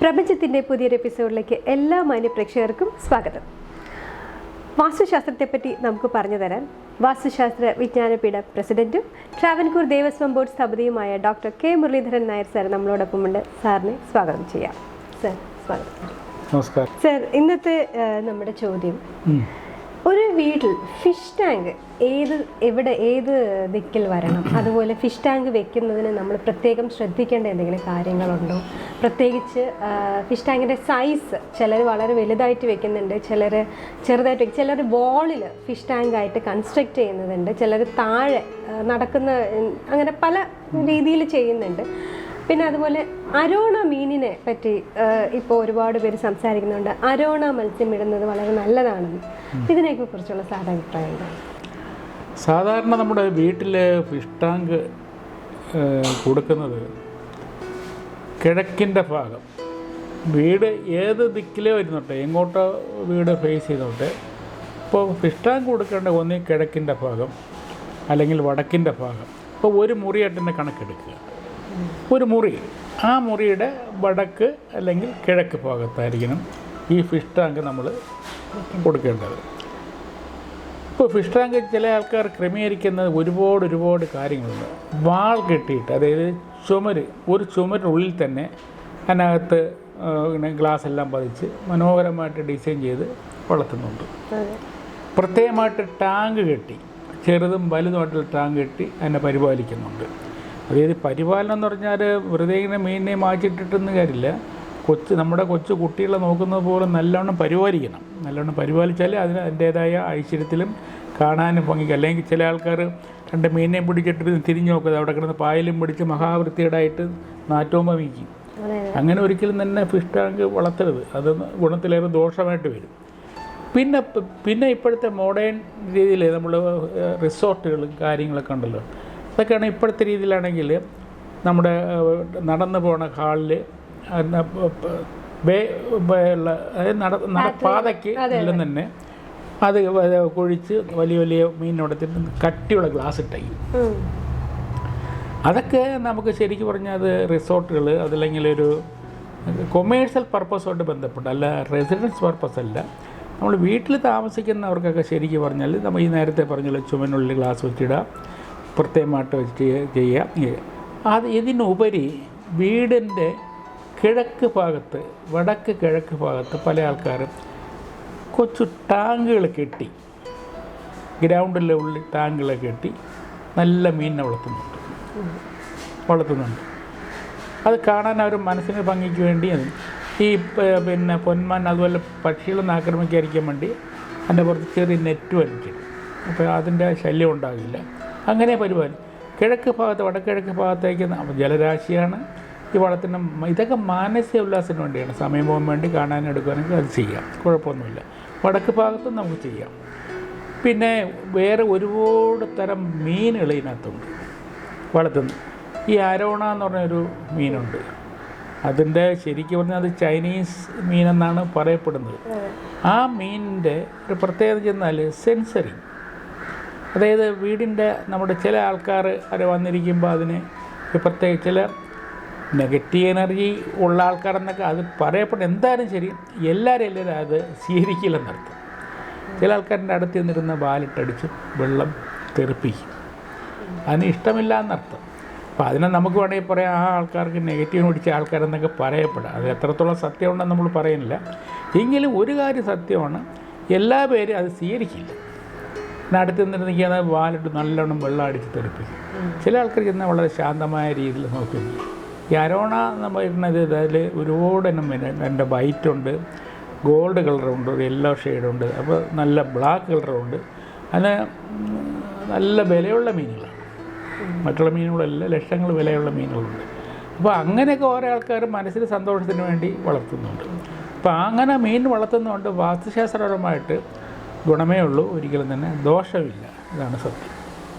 പ്രപഞ്ചത്തിന്റെ പുതിയൊരു എപ്പിസോഡിലേക്ക് എല്ലാ മാന്യ പ്രേക്ഷകർക്കും സ്വാഗതം. വാസ്തുശാസ്ത്രത്തെപ്പറ്റി നമുക്ക് പറഞ്ഞു തരാൻ വാസ്തുശാസ്ത്ര വിജ്ഞാനപീഠ പ്രസിഡന്റും Travancore Devaswom board സ്ഥപതിയുമായ doctor K. Muraleedharan Nair sir നമ്മളോടൊപ്പമുണ്ട് സാറിനെ സ്വാഗതം ചെയ്യാം. സാർ സ്വാഗതം. നമസ്കാരം. സാർ ഇന്നത്തെ നമ്മുടെ ചോദ്യം. ഒരു വീട്ടിൽ ഫിഷ് ടാങ്ക് ഏത് എവിടെ ഏത് ദിക്കിൽ വരണം? അതുപോലെ ഫിഷ് ടാങ്ക് വെക്കുന്നതിന് നമ്മൾ പ്രത്യേകം ശ്രദ്ധിക്കേണ്ട എന്തെങ്കിലും കാര്യങ്ങളുണ്ടോ? പ്രത്യേകിച്ച് ഫിഷ് ടാങ്കിന്റെ സൈസ് ചിലർ വളരെ വലുതായിട്ട് വെക്കുന്നുണ്ട് ചിലർ ചെറുതായിട്ട് വെക്കും. ചിലർ വോളിൽ ഫിഷ് ടാങ്ക് ആയിട്ട് കൺസ്ട്രക്റ്റ് ചെയ്യുന്നുണ്ട് ചിലർ താഴെ നടക്കുന്ന അങ്ങനെ പല രീതിയിൽ ചെയ്യുന്നുണ്ട്. പിന്നെ അതുപോലെ അരോണ മീനിനെ പറ്റി ഇപ്പോൾ ഒരുപാട് പേര് സംസാരിക്കുന്നുണ്ട്. അരോണ മത്സ്യം ഇടുന്നത് വളരെ നല്ലതാണെന്ന്. ഇതിനെയൊക്കെ കുറിച്ചുള്ള സാധാ അഭിപ്രായം സാധാരണ നമ്മുടെ വീട്ടിലെ ഫിഷ് ടാങ്ക് കൊടുക്കുന്നത് കിഴക്കിന്റെ ഭാഗം. വീട് ഏത് ദിക്കിലേ വരുന്നുണ്ട് എങ്ങോട്ടോ വീട് ഫേസ് ചെയ്തോട്ടെ ഇപ്പോൾ ഫിഷ് ടാങ്ക് കൊടുക്കേണ്ട ഒന്നീ കിഴക്കിന്റെ ഭാഗം അല്ലെങ്കിൽ വടക്കിന്റെ ഭാഗം. ഇപ്പോൾ ഒരു മുറിയായിട്ട് തന്നെ കണക്കെടുക്കുക. ഒരു മുറി. ആ മുറിയുടെ വടക്ക് അല്ലെങ്കിൽ കിഴക്ക് ഭാഗത്തായിരിക്കണം ഈ ഫിഷ് ടാങ്ക് നമ്മൾ കൊടുക്കേണ്ടത്. ഇപ്പോൾ ഫിഷ് ടാങ്ക് ചില ആൾക്കാർ ക്രമീകരിക്കുന്നത് ഒരുപാട് ഒരുപാട് കാര്യങ്ങളുണ്ട്. വാൾ കെട്ടിയിട്ട് അതായത് ചുമര് ഒരു ചുമരിനുള്ളിൽ തന്നെ അതിനകത്ത് പിന്നെ ഗ്ലാസ് എല്ലാം പതിച്ച് മനോഹരമായിട്ട് ഡിസൈൻ ചെയ്ത് വളർത്തുന്നുണ്ട്. പ്രത്യേകമായിട്ട് ടാങ്ക് കെട്ടി ചെറുതും വലുതുമായിട്ടുള്ള ടാങ്ക് കെട്ടി അതിനെ പരിപാലിക്കുന്നുണ്ട്. അതായത് പരിപാലനം എന്ന് പറഞ്ഞാൽ വെറുതെ ഇങ്ങനെ മീനിനെ മാറ്റിയിട്ടിട്ടെന്ന് കാര്യമില്ല. കൊച്ചു നമ്മുടെ കൊച്ചു കുട്ടികളെ നോക്കുന്നത് പോലെ നല്ലവണ്ണം പരിപാലിക്കണം. നല്ലവണ്ണം പരിപാലിച്ചാൽ അതിന് അതിന്റേതായ ഐശ്വര്യത്തിലും കാണാനും ഭംഗിക്കും. അല്ലെങ്കിൽ ചില ആൾക്കാർ രണ്ട് മീനിനെയും പിടിച്ചിട്ട് തിരിഞ്ഞു നോക്കുന്നത് അവിടെ കിടന്ന് പായലും പിടിച്ച് മഹാവൃത്തിയുടായിട്ട് നാറ്റവും വമിക്കും അങ്ങനെ ഒരിക്കലും തന്നെ ഫിഷ് ടാങ്ക് വളർത്തരുത്. അത് ഗുണത്തിലേറെ ദോഷമായിട്ട് വരും. പിന്നെ പിന്നെ ഇപ്പോഴത്തെ മോഡേൺ രീതിയിൽ നമ്മൾ റിസോർട്ടുകളും കാര്യങ്ങളൊക്കെ ഉണ്ടല്ലോ. അതൊക്കെയാണ് ഇപ്പോഴത്തെ രീതിയിലാണെങ്കിൽ നമ്മുടെ നടന്നു പോണ ഹാളിൽ വേ ഉള്ള അതായത് നട നടപ്പാതയ്ക്ക് എല്ലാം തന്നെ അത് കുഴിച്ച് വലിയ വലിയ മീനിനോടത്തിട്ട് കട്ടിയുള്ള ഗ്ലാസ് ഇട്ടേക്കും ഉം. അതൊക്കെ നമുക്ക് ശരിക്കും പറഞ്ഞാൽ അത് റിസോർട്ടുകൾ അതല്ലെങ്കിൽ ഒരു കൊമേഴ്സ്യൽ പർപ്പസോട്ട് ബന്ധപ്പെട്ട് അല്ല റെസിഡൻസ് പർപ്പസ് അല്ല നമ്മൾ വീട്ടിൽ താമസിക്കുന്നവർക്കൊക്കെ ശരിക്കും പറഞ്ഞാൽ നമ്മൾ ഈ നേരത്തെ പറഞ്ഞല്ലോ ചുമനുള്ളിൽ ഗ്ലാസ് വെച്ചിടുക പ്രത്യേകമായിട്ട് വെച്ച് ചെയ്യുക. അത് ഇതിനുപരി വീടിന്റെ കിഴക്ക് ഭാഗത്ത് വടക്ക് കിഴക്ക് ഭാഗത്ത് പല ആൾക്കാരും കൊച്ചു ടാങ്കുകൾ കെട്ടി ഗ്രൗണ്ട് ലെവലിൽ ടാങ്കുകൾ കെട്ടി നല്ല മീനിനെ വളർത്തുന്നുണ്ട്. വളർത്തുന്നുണ്ട്. അത് കാണാൻ അവർ മനസ്സിന് ഭംഗിക്ക് വേണ്ടി ഈ പിന്നെ പൊന്മാൻ അതുപോലെ പക്ഷികളൊന്നും ആക്രമിക്കാതിരിക്കാൻ വേണ്ടി അതിന്റെ പുറത്ത് ചെറിയ നെറ്റ് വലിക്കും. അപ്പോൾ അതിന്റെ ശല്യം ഉണ്ടാകില്ല. അങ്ങനെ പരിപാടി കിഴക്ക് ഭാഗത്ത് വടക്കിഴക്ക് ഭാഗത്തേക്ക് ജലരാശിയാണ്. ഈ വളത്തിന്റെ ഇതൊക്കെ മാനസിക ഉല്ലാസത്തിന് വേണ്ടിയാണ്. സമയം പോകാൻ വേണ്ടി കാണാനും എടുക്കാനൊക്കെ അത് ചെയ്യാം. കുഴപ്പമൊന്നുമില്ല. വടക്ക് ഭാഗത്തും നമുക്ക് ചെയ്യാം. പിന്നെ വേറെ ഒരുപാട് തരം മീനുകൾ ഇതിനകത്തുണ്ട്. വളർത്തുന്നു ഈ അരോണ എന്ന് പറഞ്ഞൊരു മീനുണ്ട്. അതിന്റെ ശരിക്കും പറഞ്ഞാൽ അത് ചൈനീസ് മീനെന്നാണ് പറയപ്പെടുന്നത്. ആ മീനിന്റെ ഒരു പ്രത്യേകത ചെന്നാൽ സെൻസറി. അതായത് വീടിന്റെ നമ്മുടെ ചില ആൾക്കാർ അവിടെ വന്നിരിക്കുമ്പോൾ അതിന് പ്രത്യേകിച്ച് ചില നെഗറ്റീവ് എനർജി ഉള്ള ആൾക്കാരെന്നൊക്കെ അത് പറയപ്പെടും. എന്തായാലും ശരി എല്ലാവരും എല്ലാവരും അത് സ്വീകരിക്കില്ലെന്നർത്ഥം ചില ആൾക്കാരുടെ അടുത്ത് നിന്നിരുന്ന ബാലിട്ടടിച്ച് വെള്ളം തെറിപ്പിക്കും. അതിന് ഇഷ്ടമില്ല എന്നർത്ഥം അപ്പോൾ അതിനെ നമുക്ക് വേണമെങ്കിൽ പറയാം ആ ആൾക്കാർക്ക് നെഗറ്റീവ് പിടിച്ച ആൾക്കാരെന്നൊക്കെ പറയപ്പെടാം. അത് എത്രത്തോളം സത്യമുണ്ടെന്ന് നമ്മൾ പറയുന്നില്ല. എങ്കിലും ഒരു കാര്യം സത്യമാണ് എല്ലാ പേരും അത് സ്വീകരിക്കില്ല. പിന്നെ അടുത്ത് നിന്നിരുന്നെങ്കിൽ അത് വാലിട്ട് നല്ലോണം വെള്ളം അടിച്ച് തെറിപ്പിക്കും. ചില ആൾക്കാർ ചെന്നാൽ വളരെ ശാന്തമായ രീതിയിൽ നോക്കുന്നു ഈ അരോണ എന്ന് പറയുന്നത് അതിൽ ഒരുപാട് എന്റെ വൈറ്റ് ഉണ്ട് ഗോൾഡ് കളറുണ്ട് ഒരു യെല്ലോ ഷെയ്ഡുണ്ട് അപ്പോൾ നല്ല ബ്ലാക്ക് കളറുണ്ട് അതിന് നല്ല വിലയുള്ള മീനുകളാണ്. മറ്റുള്ള മീനുകളല്ല ലക്ഷങ്ങൾ വിലയുള്ള മീനുകളുണ്ട്. അപ്പോൾ അങ്ങനെയൊക്കെ ഓരോ ആൾക്കാർ മനസ്സിന് സന്തോഷത്തിന് വേണ്ടി വളർത്തുന്നുണ്ട്. അപ്പോൾ അങ്ങനെ മീൻ വളർത്തുന്നതുകൊണ്ട് വാസ്തുശാസ്ത്രപരമായിട്ട് ഗുണമേ ഉള്ളൂ ഒരിക്കലും തന്നെ ദോഷമില്ല. ഇതാണ് സത്യം.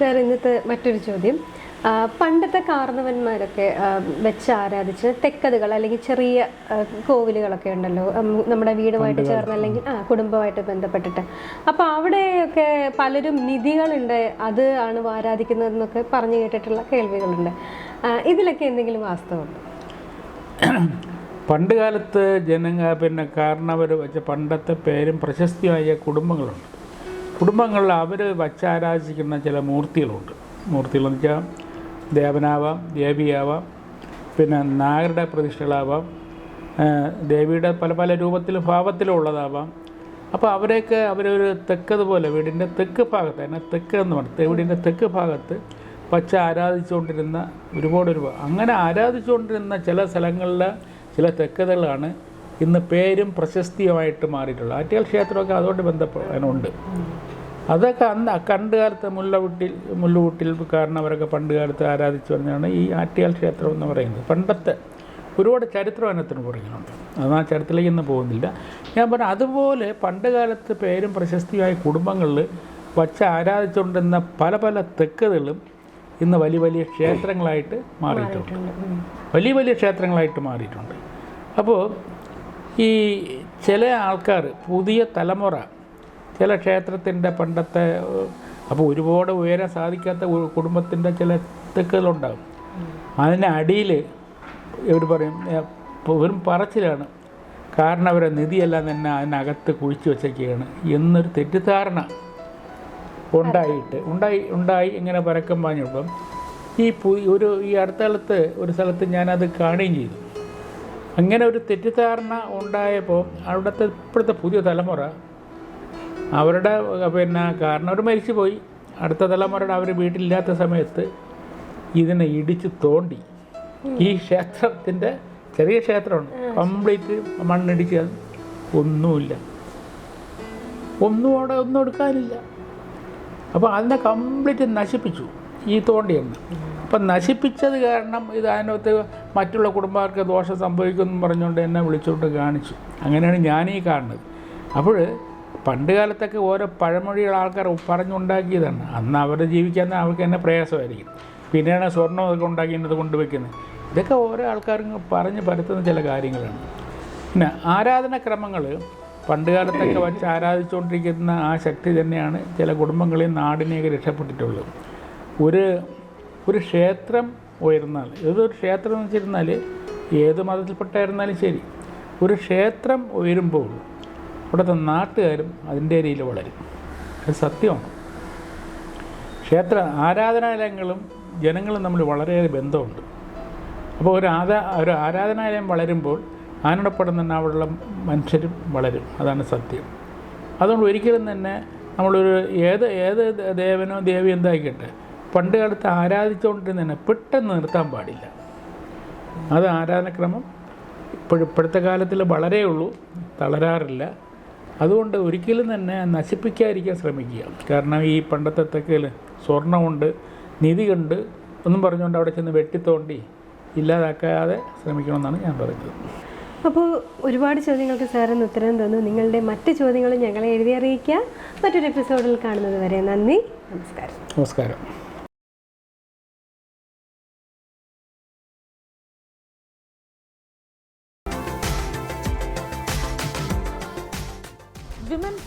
സർ ഇന്നത്തെ മറ്റൊരു ചോദ്യം. പണ്ടത്തെ കാർന്നവന്മാരൊക്കെ വെച്ച് ആരാധിച്ച് തെക്കതുകൾ അല്ലെങ്കിൽ ചെറിയ കോവിലുകളൊക്കെ ഉണ്ടല്ലോ നമ്മുടെ വീടുമായിട്ട് ചേർന്ന് അല്ലെങ്കിൽ ആ കുടുംബമായിട്ട് ബന്ധപ്പെട്ടിട്ട്. അപ്പോൾ അവിടെയൊക്കെ പലരും നിധികളുണ്ട് അത് ആണ് ആരാധിക്കുന്നതെന്നൊക്കെ പറഞ്ഞു കേട്ടിട്ടുള്ള കേൾവികളുണ്ട്. ഇതിലൊക്കെ എന്തെങ്കിലും വാസ്തവമുണ്ടോ? പണ്ട് കാലത്ത് ജനങ്ങൾ പിന്നെ കാരണവർ വെച്ച പണ്ടത്തെ പേരും പ്രശസ്തിയായ കുടുംബങ്ങളുണ്ട്. കുടുംബങ്ങളിൽ അവർ വച്ചാരാധിക്കുന്ന ചില മൂർത്തികളുണ്ട്. മൂർത്തികളെന്ന് വെച്ചാൽ ദേവനാവാം ദേവിയാവാം പിന്നെ നാഗരുടെ പ്രതിഷ്ഠകളാവാം ദേവിയുടെ പല പല രൂപത്തിലും ഭാവത്തിലും ഉള്ളതാവാം. അപ്പോൾ അവരെയൊക്കെ അവരൊരു തെക്കതുപോലെ വീടിന്റെ തെക്ക് ഭാഗത്ത് അതിനെ തെക്ക് എന്ന് പറഞ്ഞാൽ വീടിന്റെ തെക്ക് ഭാഗത്ത് പച്ച ആരാധിച്ചുകൊണ്ടിരുന്ന ഒരുപാട് ഒരുപാട് അങ്ങനെ ആരാധിച്ചുകൊണ്ടിരുന്ന ചില സ്ഥലങ്ങളിലെ ചില തെക്കതകളാണ് ഇന്ന് പേരും പ്രശസ്തിയുമായിട്ട് മാറിയിട്ടുള്ളത്. ആറ്റിയാൽ ക്ഷേത്രമൊക്കെ അതോട് ബന്ധപ്പെടാനുണ്ട്. അതൊക്കെ അന്ന് കണ്ട് കാലത്ത് മുല്ലവീട്ടിൽ മുല്ലുകൂട്ടിൽ കാരണം അവരൊക്കെ പണ്ട് കാലത്ത് ആരാധിച്ചു പറഞ്ഞാണ് ഈ ആറ്റിയാൽ ക്ഷേത്രം എന്ന് പറയുന്നത്. പണ്ടത്തെ ഒരുപാട് ചരിത്രം അതിനകത്തിന് പുറകിലുണ്ട്. അത് ആ ചരിത്രത്തിലേക്ക് ഇന്ന് പോകുന്നില്ല. ഞാൻ പറഞ്ഞു അതുപോലെ പണ്ട് കാലത്ത് പേരും പ്രശസ്തിയായ കുടുംബങ്ങളിൽ വച്ച് ആരാധിച്ചുകൊണ്ടിരുന്ന പല പല തെക്കുകളും ഇന്ന് വലിയ വലിയ ക്ഷേത്രങ്ങളായിട്ട് മാറിയിട്ടുണ്ട്. വലിയ വലിയ ക്ഷേത്രങ്ങളായിട്ട് മാറിയിട്ടുണ്ട്. അപ്പോൾ ഈ ചില ആൾക്കാർ പുതിയ തലമുറ ചില ക്ഷേത്രത്തിന്റെ പണ്ടത്തെ അപ്പോൾ ഒരുപാട് ഉയരാൻ സാധിക്കാത്ത കുടുംബത്തിന്റെ ചില തെക്കുകളുണ്ടാകും അതിന്റെ അടിയിൽ ഇവർ പറയും വെറും പറച്ചിലാണ്. കാരണം അവരെ നിധിയെല്ലാം തന്നെ അതിനകത്ത് കുഴിച്ചു വെച്ചൊക്കെയാണ് എന്നൊരു തെറ്റിദ്ധാരണ ഉണ്ടായിട്ട് ഉണ്ടായി ഉണ്ടായി ഇങ്ങനെ പരക്കം പാഞ്ഞപ്പം ഈ ഒരു ഈ അടുത്ത കാലത്ത് ഒരു സ്ഥലത്ത് ഞാനത് കാണുകയും ചെയ്തു. അങ്ങനെ ഒരു തെറ്റിദ്ധാരണ ഉണ്ടായപ്പോൾ അവിടുത്തെ ഇപ്പോഴത്തെ പുതിയ തലമുറ അവരുടെ പിന്നെ കാരണം അവർ മരിച്ചു പോയി. അടുത്ത തലമുറയുടെ അവർ വീട്ടിലില്ലാത്ത സമയത്ത് ഇതിനെ ഇടിച്ച് തോണ്ടി. ഈ ക്ഷേത്രത്തിന്റെ ചെറിയ ക്ഷേത്രമാണ്. കംപ്ലീറ്റ് മണ്ണിടിച്ച് ഒന്നുമില്ല. ഒന്നും അവിടെ ഒന്നും എടുക്കാനില്ല. അപ്പോൾ അതിനെ കംപ്ലീറ്റ് നശിപ്പിച്ചു. ഈ തോണ്ടിയെന്ന് അപ്പം നശിപ്പിച്ചത് കാരണം ഇത് അതിനകത്ത് മറ്റുള്ള കുടുംബക്കാർക്ക് ദോഷം സംഭവിക്കുമെന്ന് പറഞ്ഞുകൊണ്ട് എന്നെ വിളിച്ചുകൊണ്ട് കാണിച്ചു. അങ്ങനെയാണ് ഞാനീ കാണുന്നത്. അപ്പോൾ പണ്ട് കാലത്തൊക്കെ ഓരോ പഴമൊഴികൾ ആൾക്കാർ പറഞ്ഞുണ്ടാക്കിയതാണ്. അന്ന് അവർ ജീവിക്കാൻ അവർക്ക് തന്നെ പ്രയാസമായിരിക്കും. പിന്നെയാണ് സ്വർണം ഇതൊക്കെ ഉണ്ടാക്കി ഇന്നത് കൊണ്ടുവയ്ക്കുന്നത്. ഇതൊക്കെ ഓരോ ആൾക്കാരും പറഞ്ഞ് പരത്തുന്ന ചില കാര്യങ്ങളാണ്. പിന്നെ ആരാധനാക്രമങ്ങൾ പണ്ട് കാലത്തൊക്കെ വച്ച് ആരാധിച്ചുകൊണ്ടിരിക്കുന്ന ആ ശക്തി തന്നെയാണ് ചില കുടുംബങ്ങളെയും നാടിനെയൊക്കെ രക്ഷപ്പെട്ടിട്ടുള്ളത്. ഒരു ഒരു ക്ഷേത്രം ഉയർന്നാൽ ഏതൊരു ക്ഷേത്രം എന്ന് വെച്ചിരുന്നാൽ ഏത് മതത്തിൽപ്പെട്ടായിരുന്നാലും ശരി ഒരു ക്ഷേത്രം ഉയരുമ്പോൾ അവിടുത്തെ നാട്ടുകാരും അതിന്റെ രീതിയിൽ വളരും. അത് സത്യമാണ്. ക്ഷേത്ര ആരാധനാലയങ്ങളും ജനങ്ങളും തമ്മിൽ വളരെയേറെ ബന്ധമുണ്ട്. അപ്പോൾ ഒരു ആരാ ഒരു ആരാധനാലയം വളരുമ്പോൾ അതിനോടൊപ്പം തന്നെ അവിടെയുള്ള മനുഷ്യരും വളരും. അതാണ് സത്യം. അതുകൊണ്ട് ഒരിക്കലും തന്നെ നമ്മളൊരു ഏത് ഏത് ദേവനോ ദേവിയോ എന്തായിക്കട്ടെ പണ്ട് കാലത്ത് ആരാധിച്ചുകൊണ്ടിരുന്നതിനെ പെട്ടെന്ന് നിർത്താൻ പാടില്ല. അത് ആരാധനക്രമം ഇപ്പോഴും ഇപ്പോഴത്തെ കാലത്തിൽ വളരേ ഉള്ളൂ തളരാറില്ല. അതുകൊണ്ട് ഒരിക്കലും തന്നെ നശിപ്പിക്കാതിരിക്കാൻ ശ്രമിക്കുക. കാരണം ഈ പണ്ടത്തെ തെക്കിൽ സ്വർണമുണ്ട് നിധിയുണ്ട് ഒന്നും പറഞ്ഞുകൊണ്ട് അവിടെ ചെന്ന് വെട്ടിത്തോണ്ടി ഇല്ലാതാക്കാതെ ശ്രമിക്കണമെന്നാണ് ഞാൻ പറയുന്നത്. അപ്പോൾ ഒരുപാട് ചോദ്യങ്ങൾക്ക് സാറിന് ഉത്തരം തന്നു. നിങ്ങളുടെ മറ്റ് ചോദ്യങ്ങളും ഞങ്ങളെ എഴുതി അറിയിക്കുക. മറ്റൊരു എപ്പിസോഡിൽ കാണുന്നത് വരെ നന്ദി നമസ്കാരം. നമസ്കാരം.